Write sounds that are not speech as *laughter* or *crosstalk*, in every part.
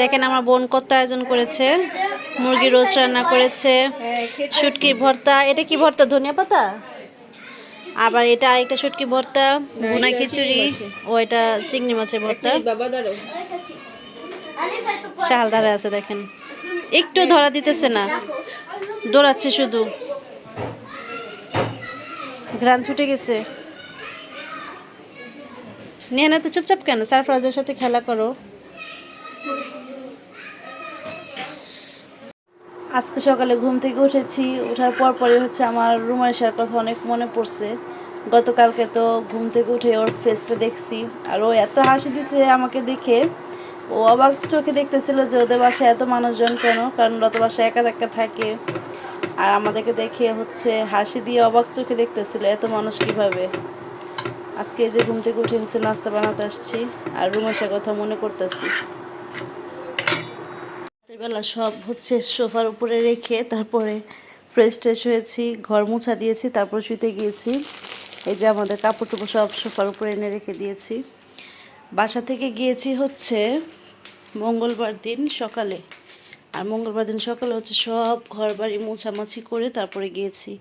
দেখেন আমার বোন কত আয়োজন করেছে মুরগি রোস্ট রান্না করেছে শুটকি ভর্তা এটা কি ভর্তা ধনিয়া পাতা? আবার এটা আরেকটা শুটকি ভর্তা ভুনা খিচুড়ি ও এটা চিংড়ি মাছের ভর্তা। দাঁড়ো শালদারে আছে দেখেন। একটু ধরা দিতেছে না দৌড়াচ্ছে শুধু। ঘ্রাণ ছুটে গেছে। নিয়ে না তো চুপচাপ কেন? সারফরাজের সাথে খেলা করো। আজকে সকালে ঘুম থেকে উঠেছি ওঠার পর পরে হচ্ছে আমার রুমের আসার কথা অনেক মনে পড়ছে। গতকালকে তো ঘুম থেকে উঠে ওর ফেসটা দেখছি, আর ও এত হাসি দিছে আমাকে দেখে। ও অবাক চোখে দেখতেছিল যে ওদের বাসায় এত মানুষজন কেন? কারণ ওরা বাসায় একা একা থাকে। আর আমাদেরকে দেখে হচ্ছে হাসি দিয়ে অবাক চোখে দেখতেছিল এত মানুষ কীভাবে। আজকে এই যে ঘুম থেকে উঠে হচ্ছে নাস্তা বানাতে আসছি, আর রুমের কথা মনে করতেছি রাতেরবেলা সব হচ্ছে সোফার উপরে রেখে তারপরে ফ্রেশ ট্রেশ হয়েছি, ঘর মোছা দিয়েছি, তারপর শুতে গিয়েছি। এই যে আমাদের কাপড় চোপড় সব সোফার উপরে এনে রেখে দিয়েছি। বাসা থেকে গিয়েছি হচ্ছে মঙ্গলবার দিন সকালে। আর মঙ্গলবার দিন সকালে হচ্ছে সব ঘর বাড়ি মোছামাছি করে তারপরে গিয়েছি।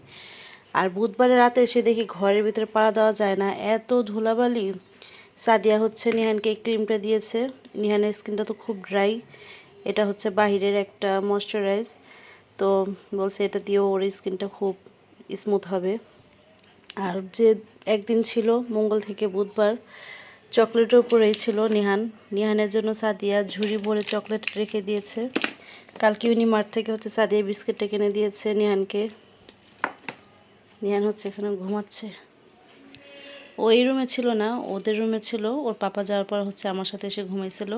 আর বুধবারের রাতে এসে দেখি ঘরের ভিতরে পাড়া দেওয়া যায় না। এত ধুলাবালি। সাদিয়া হচ্ছে নিহানকে ক্রিমটা দিয়েছে। নিহানের স্কিনটা তো খুব ড্রাই এটা হচ্ছে বাহিরের একটা ময়শ্চারাইজ তো বলছে এটা দিয়েও ওর স্কিনটা খুব স্মুথ হবে। আর যে একদিন ছিল, মঙ্গল থেকে বুধবার, চকলেটের উপরেই ছিল নিহান। নিহানের জন্য সাদিয়া ঝুড়ি ভরে চকলেট রেখে দিয়েছে। কালকে উনি থেকে হচ্ছে সাদিয়া বিস্কিটটা কিনে দিয়েছে নিহানকে। নিহান হচ্ছে এখানে ঘুমাচ্ছে। ও এই রুমে ছিল না, ওদের রুমে ছিল। ওর পাপা যাওয়ার পর হচ্ছে আমার সাথে এসে ঘুমাইছিল।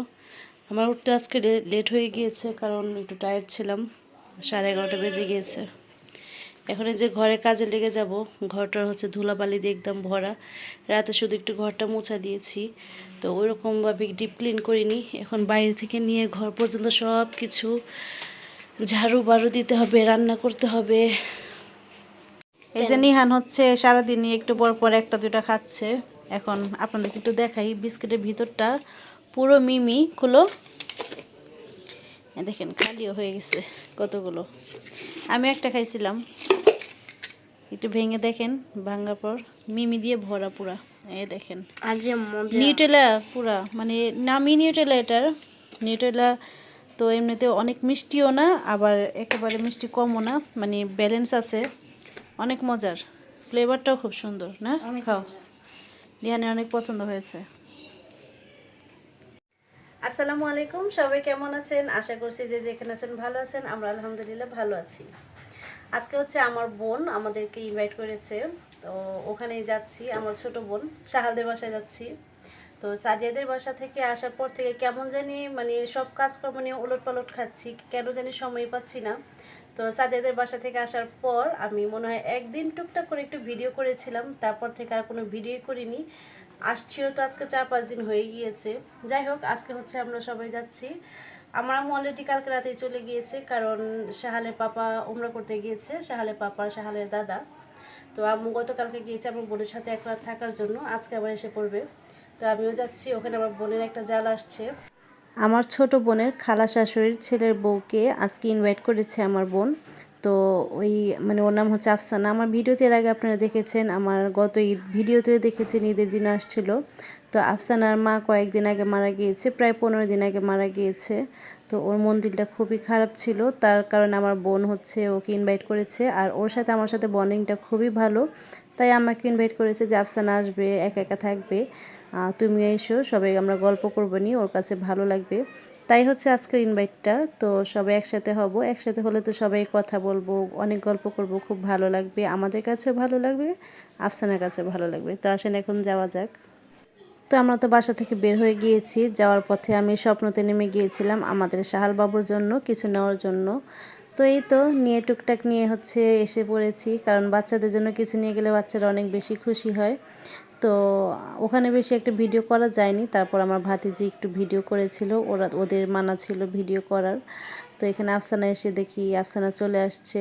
আমার উঠতে আজকে লেট হয়ে গিয়েছে, কারণ একটু টায়ার্ড ছিলাম। সাড়ে এগারোটা বেজে গিয়েছে। এখন যে ঘরে কাজে লেগে যাব, ঘরটা হচ্ছে ধুলাবালি দিয়ে একদম ভরা। রাতে শুধু একটু ঘরটা মোছা দিয়েছি, তো ওইরকমভাবে ডিপ ক্লিন করিনি। এখন বাইরে থেকে নিয়ে ঘর পর্যন্ত সব কিছু ঝাড়ু বাড়ু দিতে হবে, রান্না করতে হবে। এই যে নিহান হচ্ছে সারাদিনই একটু পর পর একটা দুটা খাচ্ছে। এখন আপনাদেরকে একটু দেখাই, বিস্কিটের ভিতরটা পুরো মিমি খুলো দেখেন খালিও হয়ে গেছে কতগুলো। আমি একটা খাইছিলাম একটু ভেঙে দেখেন ভাঙার পর মিমি দিয়ে ভরা পুরা এই দেখেন। আর যে নিউটেলা পুরা মানে নামি নিউটেলা এটার। নিউটেলা তো এমনিতে অনেক মিষ্টিও না আবার একেবারে মিষ্টি কমও না মানে ব্যালেন্স আছে। অনেক মজার। ফ্লেভারটাও খুব সুন্দর না? খাও। রিহানের অনেক পছন্দ হয়েছে। আসসালামু আলাইকুম, সবাই কেমন আছেন? আশা করছি যে যেখানে আছেন ভালো আছেন, আমরা আলহামদুলিল্লাহ ভালো আছি। আজকে হচ্ছে আমার বোন আমাদেরকে ইনভাইট করেছে, তো ওখানেই যাচ্ছি, আমার ছোট বোন শাহালদের বাসায় যাচ্ছি। তো সাজিয়াদের বাসা থেকে আসার পর থেকে কেমন জানি মানে সব কাজকর্ম নিয়ে ওলট পালট খাচ্ছি, কেন জানি সময় পাচ্ছি না। তো সাজিয়াদের বাসা থেকে আসার পর আমি মনে হয় একদিন টুকটাক করে একটু ভিডিও করেছিলাম, তারপর থেকে আর কোনো ভিডিও করিনি। আসছিও তো আজকে চার পাঁচ দিন হয়ে গিয়েছে। যাই হোক, আজকে হচ্ছে আমরা সবাই যাচ্ছি। আমার আম্মু অলরেডি কালকে রাতেই চলে গিয়েছে, কারণ শাহালের পাপা উমরা করতে গিয়েছে, শাহালের পাপা শাহালের দাদা। তো আম্মু গতকালকে গিয়েছে আমার বোনের সাথে এক রাত থাকার জন্য, আজকে আবার এসে পড়বে। তো আমিও যাচ্ছি, ওখানে আমার বোনের একটা জাল আসছে। আমার ছোট বোনের খালা শাশুড়ির ছেলের বউকে আজকে ইনভাইট করেছে আমার বোন। তো ওই মানে ওর নাম হচ্ছে আফসানা। আমার ভিডিওতে এর আগে আপনারা দেখেছেন আমার গত ঈদ ভিডিওতেও দেখেছেন ঈদের দিন আসছিল। তো আফসানার মা কয়েকদিন আগে মারা গিয়েছে প্রায় পনেরো দিন আগে মারা গিয়েছে। তো ওর মন্দিরটা খুবই খারাপ ছিল তার কারণে আমার বোন হচ্ছে ওকে ইনভাইট করেছে। আর ওর সাথে আমার সাথে বন্ডিংটা খুবই ভালো তাই আমাকে ইনভাইট করেছে যে আফসানা আসবে একা একা থাকবে। আহ, তুমি এসো সবাই আমরা গল্প করব নি ওর কাছে ভালো লাগবে। তাই হচ্ছে আজকের ইনভাইটটা তো সবাই একসাথে হব। একসাথে হলে তো সবাই কথা বলব, অনেক গল্প করব, খুব ভালো লাগবে। আমাদের কাছেও ভালো লাগবে, আফসানার কাছেও ভালো লাগবে। তো আসেন এখন যাওয়া যাক। তো আমরা তো বাসা থেকে বের হয়ে গিয়েছি। যাওয়ার পথে আমি স্বপ্নতে নেমে গিয়েছিলাম আমাদের সাহাল বাবুর জন্য, কিছু নেওয়ার জন্য। তো এই তো নিয়ে টুকটাক নিয়ে হচ্ছে এসে পড়েছি। কারণ বাচ্চাদের জন্য কিছু নিয়ে গেলে বাচ্চারা অনেক বেশি খুশি হয়। তো ওখানে বেশি একটা ভিডিও করা যায়নি। তারপর আমার ভাতিজি একটু ভিডিও করেছিল। ওরা ওদের মানা ছিল ভিডিও করার। তো এখানে আফসানা এসে দেখি আফসানা চলে আসছে।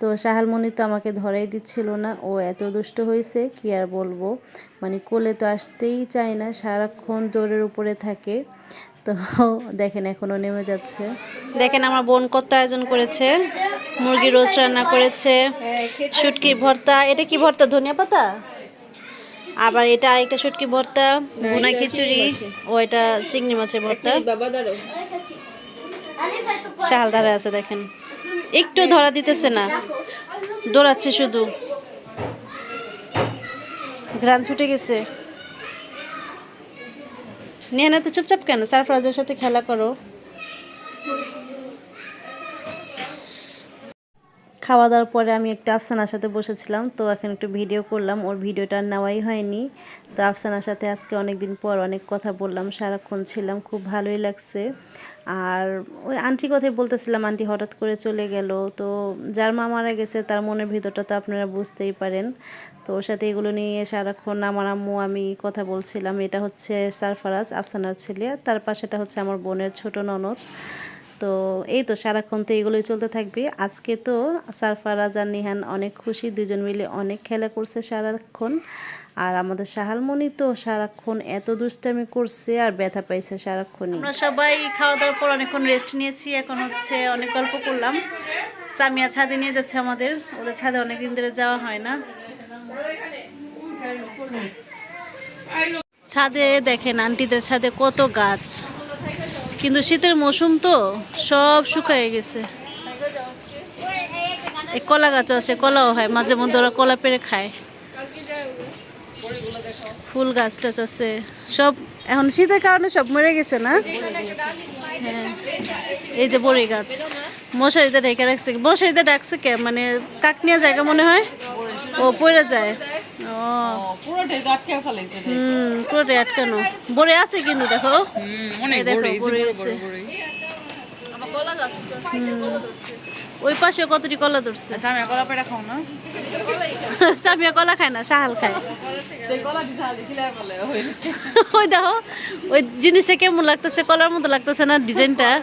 তো সাহালমণি তো আমাকে ধরাই দিচ্ছিল না। ও এত দুষ্ট হয়েছে কি আর বলব? মানে কোলে তো আসতেই চায় না সারাক্ষণ দৌড়ের উপরে থাকে। তো তো দেখেন এখনও নেমে যাচ্ছে। দেখেন আমার বোন কত আয়োজন করেছে। মুরগি রোস্ট রান্না করেছে। শুটকি ভর্তা এটা কি ভর্তা? ধনিয়া পাতা? আবার এটা আরেকটা শুটকি ভর্তা ভুনা খিচুড়ি ও এটা চিংড়ি মাছের ভর্তা। শাল ধারে আছে দেখেন। একটু ধরা দিতেছে না। দৌড়াচ্ছে শুধু। ঘ্রাণ ছুটে গেছে। নিয়ে না তো চুপচাপ কেন? সারফরাজের সাথে খেলা করো। খাওয়া দাওয়ার পরে আমি একটু আফসানার সাথে বসেছিলাম, তো এখন একটু ভিডিও করলাম। ওর ভিডিওটা নেওয়াই হয়নি। তো আফসানার সাথে আজকে অনেক দিন পর অনেক কথা বললাম, সারাক্ষণ ছিলাম, খুব ভালোই লাগছে। আর ওই আন্টি কথাই বলতেছিলাম, আন্টি হঠাৎ করে চলে গেল। তো যার মা মারা গেছে, তার মনের ভিতরটা তো আপনারা বুঝতেই পারেন। তো ওর সাথে এগুলো নিয়ে সারাক্ষণ আমার আম্মু, আমি কথা বলছিলাম। এটা হচ্ছে সারফারাজ, আফসানার ছেলে। তার পাশেটা হচ্ছে আমার বোনের ছোট ননদ। তো এই তো সারাক্ষণ তো এগুলোই চলতে থাকবে। আজকে তো সারফারাজ আর নিহান অনেক খুশি দুজন মিলে অনেক খেলা করছে সারাক্ষণ। আর আমাদের সাহালমণি তো সারাক্ষণ এত দুষ্টামি করছে আর ব্যথা পাইছে সারাক্ষণ আমরা সবাই খাওয়া দাওয়ার পর অনেকক্ষণ রেস্ট নিয়েছি, এখন হচ্ছে অনেক গল্প করলাম। সামিয়া ছাদে নিয়ে যাচ্ছে আমাদের। ওদের ছাদে অনেক দিন ধরে যাওয়া হয় না। ছাদে দেখেন, আন্টিদের ছাদে কত গাছ। কিন্তু শীতের মৌসুম তো সব শুকায় গেছে। এই কলা গাছও আছে, কলাও হয়, মাঝে মধ্যে ওরা কলা পেরে খায়। ফুল গাছ টাছ আছে, সব এখন শীতের কারণে সব মরে গেছে না? হ্যাঁ। এই যে বড়ি গাছ, মশারিতে ঢেকে রাখছে, মশারিতে ডাকছে কে? মানে কাকনিয়া জায়গা মনে হয়? ও পড়ে যায়। পুরোটাই আটকানো বড়ে আছে কিন্তু দেখো। ওই পাশে কতটি কলা ধরছে? আচ্ছা, আমি কলা পেড়া খাও না? *laughs* সামিয়া কলা খায় না সাহাল খায়। *laughs* ওই দেখো ওই জিনিসটা কেমন লাগতেছে কলার মতো লাগতেছে না ডিজাইনটা? *laughs*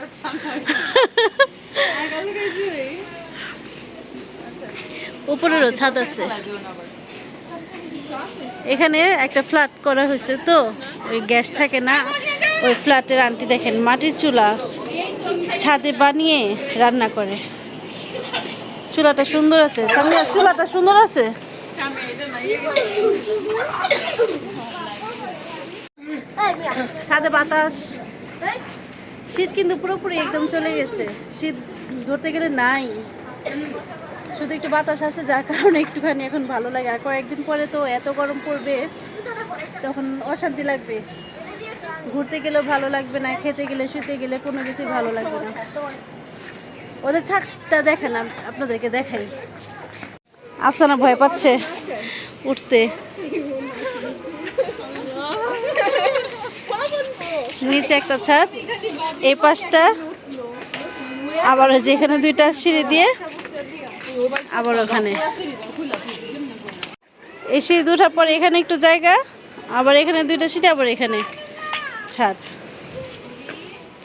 উপরেরও ছাদ আছে। এখানে একটা ফ্ল্যাট করা হয়েছে তো, ওই গ্যাস থাকে না, ওই ফ্ল্যাটের আন্টি দেখেন, মাটির চুলা ছাদে বানিয়ে রান্না করে। চুলাটা সুন্দর আছে। চুলাটা সুন্দর আছে? ছাদে বাতাস। শীত কিন্তু পুরোপুরি একদম চলে গেছে। শীত ধরতে গেলে নাই। শুধু একটু বাতাস আছে, যার কারণে একটুখানি এখন ভালো লাগে। আর কয়েকদিন পরে তো এত গরম পড়বে, তখন অশান্তি লাগবে। ঘুরতে গেলেও ভালো লাগবে না, খেতে গেলে, শুতে গেলে কোনো কিছুই ভালো লাগবে না। ওদের ছাদটা দেখেন আপ- আপনাদেরকে দেখাই। আফসানা ভয় পাচ্ছে উঠতে। নিচে একটা ছাদ, এই পাশটা, আবার ওই যে দুইটা সিঁড়ি দিয়ে আবার ওখানে। এই সিঁড়ি দুটার পর এখানে একটু জায়গা, আবার এখানে দুইটা সিঁড়ি, আবার এখানে। ছাদ।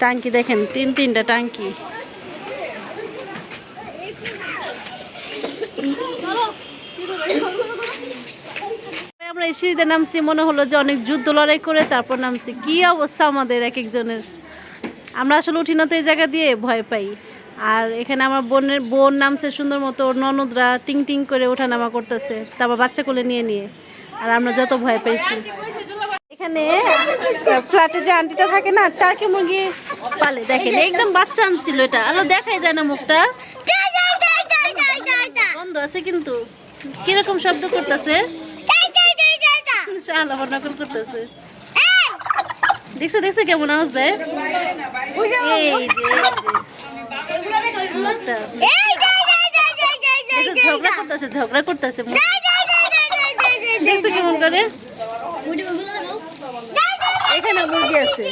টাঙ্কি দেখেন, তিন তিনটা টাঙ্কি। আমরা এই সিঁড়িতে নামছি, মনে হলো যে অনেক যুদ্ধ লড়াই করে, তারপর নামছি। কি অবস্থা আমাদের এক একজনের? আমরা আসলে উঠি না তো এই জায়গা দিয়ে, ভয় পাই। আর এখানে আমার বোনের বোন নামছে সুন্দর মতো, ওর ননদরা টিং টিং করে ওঠানামা করতেছে তারপর বাচ্চা কোলে নিয়ে নিয়ে। আর আমরা যত ভয় পাইছি। এখানে ফ্ল্যাটে যে আন্টিটা থাকে না, টার্কি মুরগি পালে, দেখেন, একদম বাচ্চা আনছিল এটা। আলো দেখাই যায় না মুখটা। বন্ধ আছে কিন্তু। কীরকম শব্দ করতেছে? নকল করতেছে। দেখছ দেখছ কেমন আওয়াজ দেয়? এই যে। মুখটা। ঝগড়া করতেছে ঝগড়া করতেছে দেখছ কেমন করে এখানে মুরগি আছে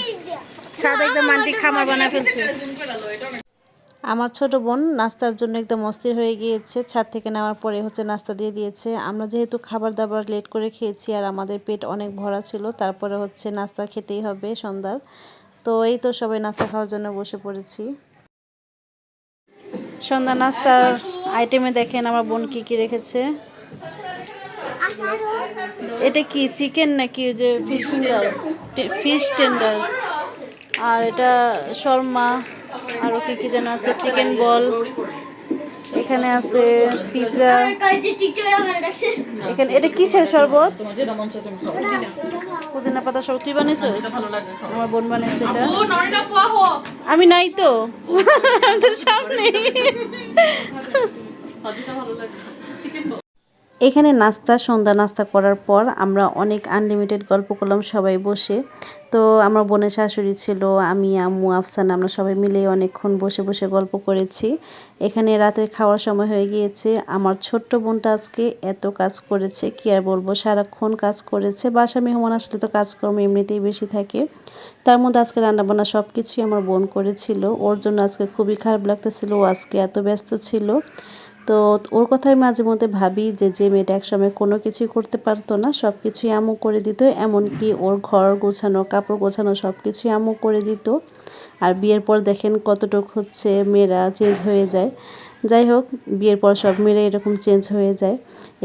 সাদা একদম আন্টি খামার বানা ফেলছে আমার ছোট বোন নাস্তার জন্য একদম অস্থির হয়ে গিয়েছে ছাদ থেকে নেওয়ার পরে হচ্ছে নাস্তা দিয়ে দিয়েছে আমরা যেহেতু খাবার দাবার লেট করে খেয়েছি আর আমাদের পেট অনেক ভরা ছিল তারপরে হচ্ছে নাস্তা খেতেই হবে সন্ধ্যার তো এই তো সবাই নাস্তা খাওয়ার জন্য বসে পড়েছি সন্ধ্যা নাস্তার আইটেমে দেখেন আমার বোন কি কি রেখেছে। এটা কি চিকেন নাকি ওই যে ফিশ টেন্ডার ফিশ টেন্ডার আর এটা শর্মা আরও কি কি যেন আছে চিকেন বল এখানে আছে পিৎজা এখানে এটা কিসের শরবত। পুদিনা পাতা সব তুই লাগে খাও আমার বোন বানিয়েছে এটা। আমি নাই তো। *laughs* সামনে এখানে নাস্তা, সন্ধ্যা নাস্তা করার পর আমরা অনেক আনলিমিটেড গল্প করলাম সবাই বসে। তো আমার বোনের শাশুড়ি ছিল, আমি, আম্মু, আফসান, আমরা সবাই মিলে অনেকক্ষণ বসে বসে গল্প করেছি। এখানে রাতের খাওয়ার সময় হয়ে গিয়েছে। আমার ছোট্ট বোনটা আজকে এত কাজ করেছে, কি আর বলব, সারাক্ষণ কাজ করেছে। বাসা মেহমান আসলে তো কাজকর্ম এমনিতেই বেশি থাকে। তার মধ্যে আজকে রান্নাবান্না সব কিছুই আমার বোন করেছিল। ওর জন্য আজকে খুবই খারাপ লাগতেছিল, ও আজকে এত ব্যস্ত ছিল। তো ওর কথাই মাঝে মধ্যে ভাবি যে যে মেয়েটা একসময় কোনো কিছুই করতে পারতো না সব কিছুই আমু করে দিত, এমনকি ওর ঘর গোছানো, কাপড় গোছানো সব কিছুই আমু করে দিত। আর বিয়ের পর দেখেন কতটুকু হচ্ছে মেয়েরা চেঞ্জ হয়ে যায়। যাই হোক, বিয়ের পর সব মেয়েরা এরকম চেঞ্জ হয়ে যায়।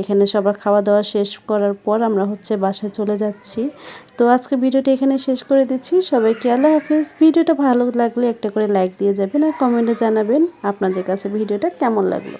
এখানে সবার খাওয়া দাওয়া শেষ করার পর আমরা হচ্ছে বাসায় চলে যাচ্ছি। তো আজকে ভিডিওটা এখানে শেষ করে দিচ্ছি। সবাইকে আল্লাহ হাফিজ। ভিডিওটা ভালো লাগলে একটা করে লাইক দিয়ে যাবেন আর কমেন্টে জানাবেন আপনাদের কাছে ভিডিওটা কেমন লাগল।